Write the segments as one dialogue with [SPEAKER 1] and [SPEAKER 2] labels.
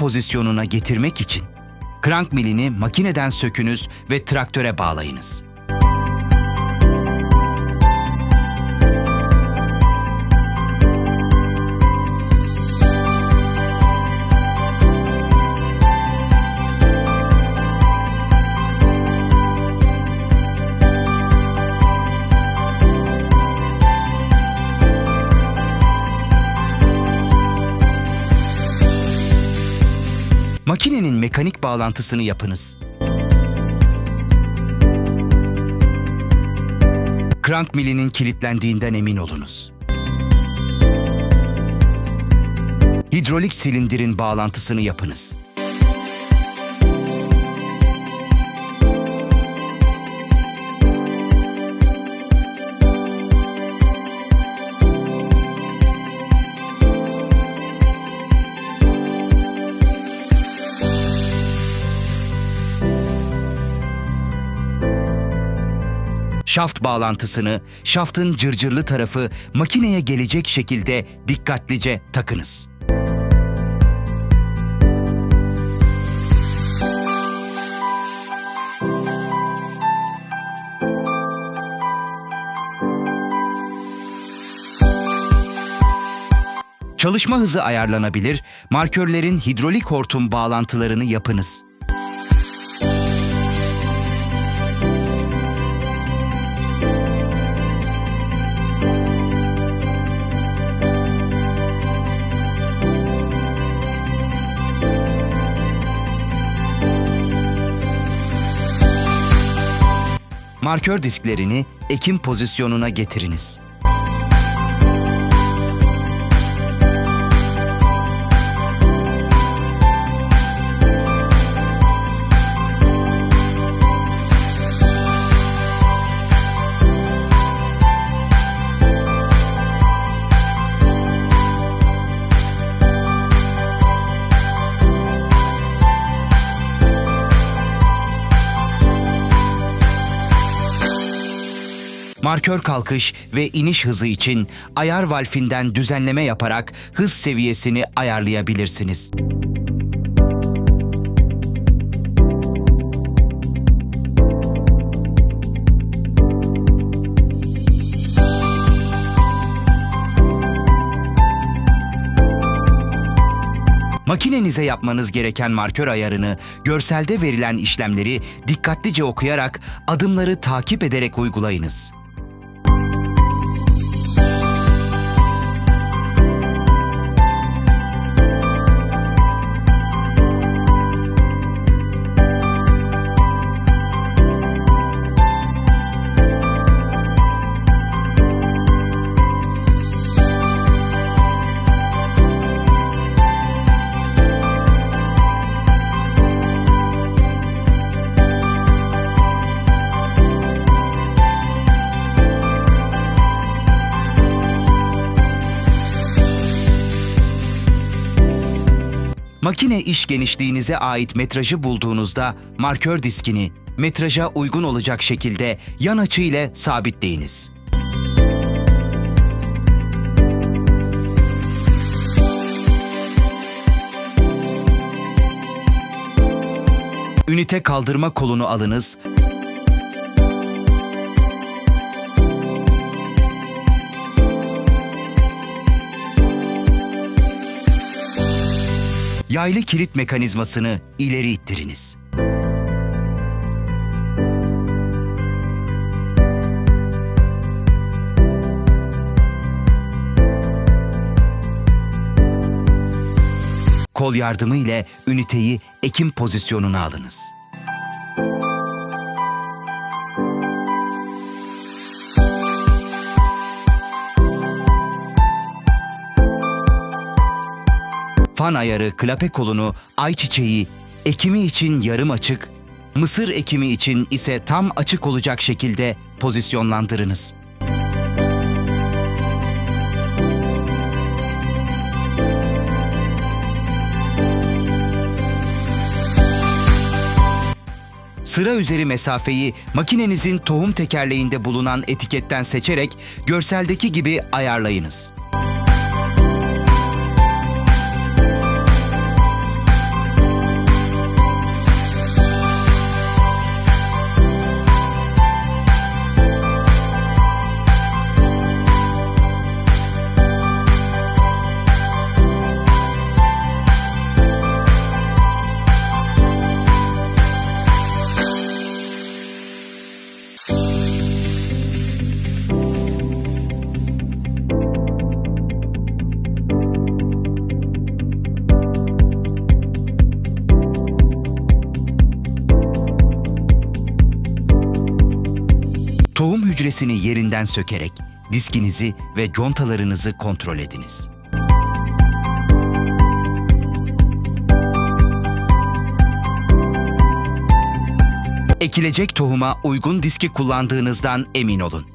[SPEAKER 1] Pozisyonuna getirmek için crank milini makineden sökünüz ve traktöre bağlayınız. Makinenin mekanik bağlantısını yapınız. Crank milinin kilitlendiğinden emin olunuz. Hidrolik silindirin bağlantısını yapınız. Şaft bağlantısını, şaftın cırcırlı tarafı makineye gelecek şekilde dikkatlice takınız. Çalışma hızı ayarlanabilir, markörlerin hidrolik hortum bağlantılarını yapınız. Markör disklerini ekim pozisyonuna getiriniz. Markör kalkış ve iniş hızı için ayar valfinden düzenleme yaparak hız seviyesini ayarlayabilirsiniz. Makinenize yapmanız gereken markör ayarını, görselde verilen işlemleri dikkatlice okuyarak adımları takip ederek uygulayınız. Makine iş genişliğinize ait metrajı bulduğunuzda markör diskini metraja uygun olacak şekilde yan açı ile sabitleyiniz. Ünite kaldırma kolunu alınız. Yaylı kilit mekanizmasını ileri ittiriniz. Kol yardımı ile üniteyi ekim pozisyonuna alınız. Fan ayarı klape kolunu ayçiçeği, ekimi için yarım açık, mısır ekimi için ise tam açık olacak şekilde pozisyonlandırınız. Sıra üzeri mesafeyi makinenizin tohum tekerleğinde bulunan etiketten seçerek görseldeki gibi ayarlayınız. Hücresini yerinden sökerek diskinizi ve contalarınızı kontrol ediniz. Ekilecek tohuma uygun diski kullandığınızdan emin olun.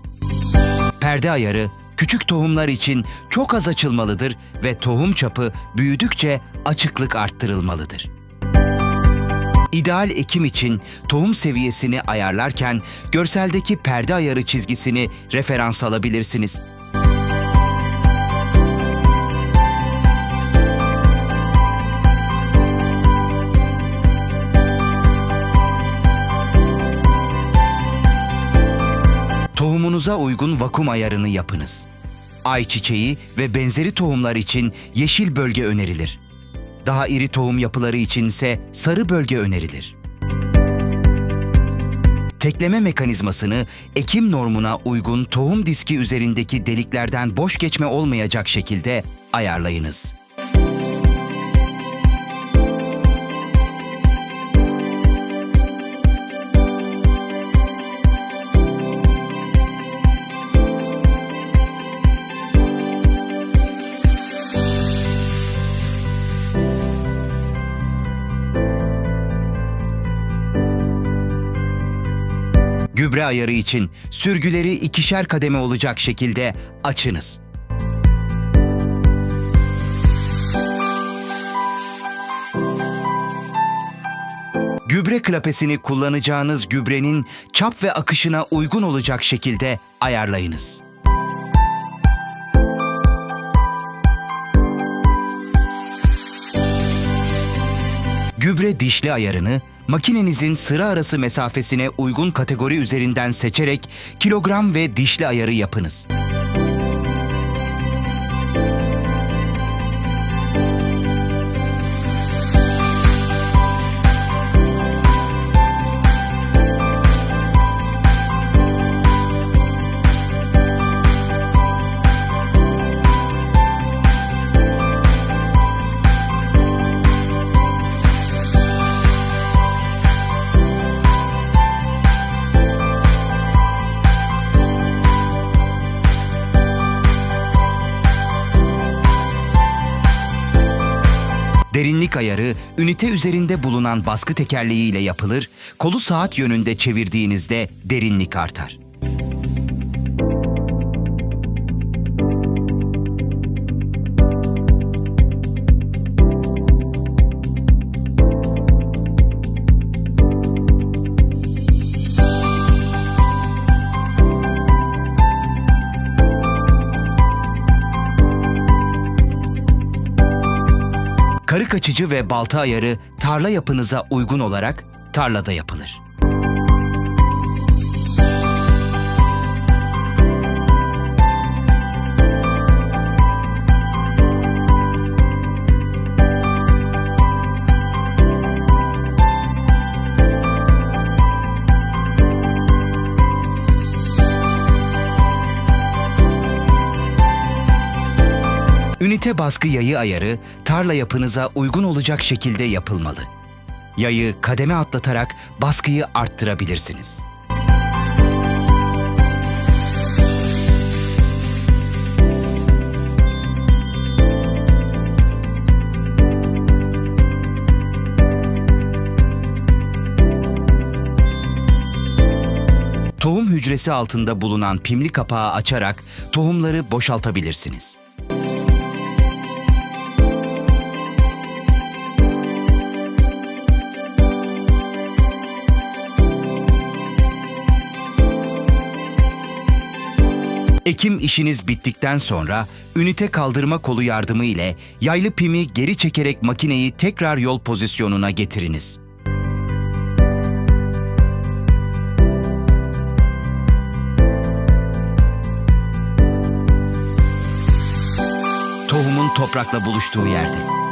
[SPEAKER 1] Perde ayarı küçük tohumlar için çok az açılmalıdır ve tohum çapı büyüdükçe açıklık arttırılmalıdır. İdeal ekim için tohum seviyesini ayarlarken görseldeki perde ayarı çizgisini referans alabilirsiniz. Tohumunuza uygun vakum ayarını yapınız. Ayçiçeği ve benzeri tohumlar için yeşil bölge önerilir. Daha iri tohum yapıları için ise sarı bölge önerilir. Tekleme mekanizmasını ekim normuna uygun tohum diski üzerindeki deliklerden boş geçme olmayacak şekilde ayarlayınız. Gübre ayarı için sürgüleri ikişer kademe olacak şekilde açınız. Gübre klapesini kullanacağınız gübrenin çap ve akışına uygun olacak şekilde ayarlayınız. Gübre dişli ayarını makinenizin sıra arası mesafesine uygun kategori üzerinden seçerek kilogram ve dişli ayarı yapınız. Derinlik ayarı ünite üzerinde bulunan baskı tekerleği ile yapılır, kolu saat yönünde çevirdiğinizde derinlik artar. Açıcı ve balta ayarı tarla yapınıza uygun olarak tarlada yapılır. Baskı yayı ayarı tarla yapınıza uygun olacak şekilde yapılmalı. Yayı kademe atlatarak baskıyı arttırabilirsiniz. Tohum hücresi altında bulunan pimli kapağı açarak tohumları boşaltabilirsiniz. Ekim işiniz bittikten sonra ünite kaldırma kolu yardımı ile yaylı pimi geri çekerek makineyi tekrar yol pozisyonuna getiriniz. Tohumun toprakla buluştuğu yerde.